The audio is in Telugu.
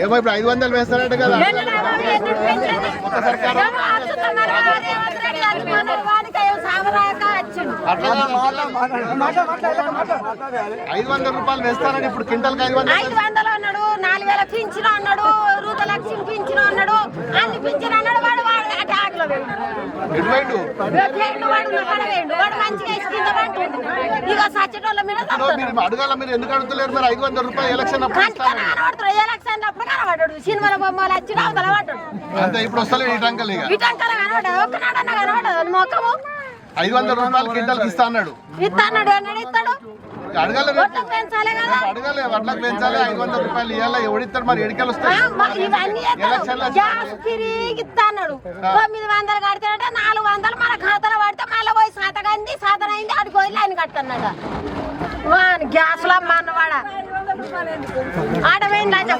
ఏమో ఇప్పుడు ఐదు వందలు వేస్తారట కదా. ఐదు వందల రూపాయలు వేస్తారని ఇప్పుడు క్వింటల్కి ఐదు వందలు ఐదు వందలు అన్నాడు నాలుగు వేల పింఛన్ అన్నాడు రూత లక్ష్మి పింఛన్ అన్నాడు అన్ని పింఛన్ అన్నాడు వాడు వాడు అటాక్లో పోయిండు వాడు మంచిగా ఇక సచ్చటోళ్ళ మీద మీరు అడగాల మీరు ఎందుకు అడుగుతలేరు? మరి ఐదు వందల రూపాయలు ఎలక్షన్ అప్పుడు కంటిగా ఇస్తారని. కనబడుతున్నాడు ఎలక్షన్ అప్పుడు కనబడ్డాడు. సినిమాల బొమ్మలు వచ్చి అవతల పడ్డాడు అంతే ఇప్పుడు వస్తలేదు ఈ టంకలు ఇక. ఇటంకల కనబడ్డాడు. ఒక్కనాడన్న కనబడ్డాడు. మొక్కము. ఐదు వందల రూపాయలు క్వింటల్కి ఇస్తా అన్నాడు. ఇస్తాడు అన్నాడు ఇస్తాడు అడగాలి వడ్లకు పెంచాలి ఐదు వందల రూపాయలు ఇవ్వాలి ఎవడిస్తాడు మరి? ఎడికలు వస్తాయి తొమ్మిది వందలు కడితే నాలుగు కట్టన్నాడు గ్యాస్లో అమ్మన్నవాడ ఆడవేంది లంచ రాజా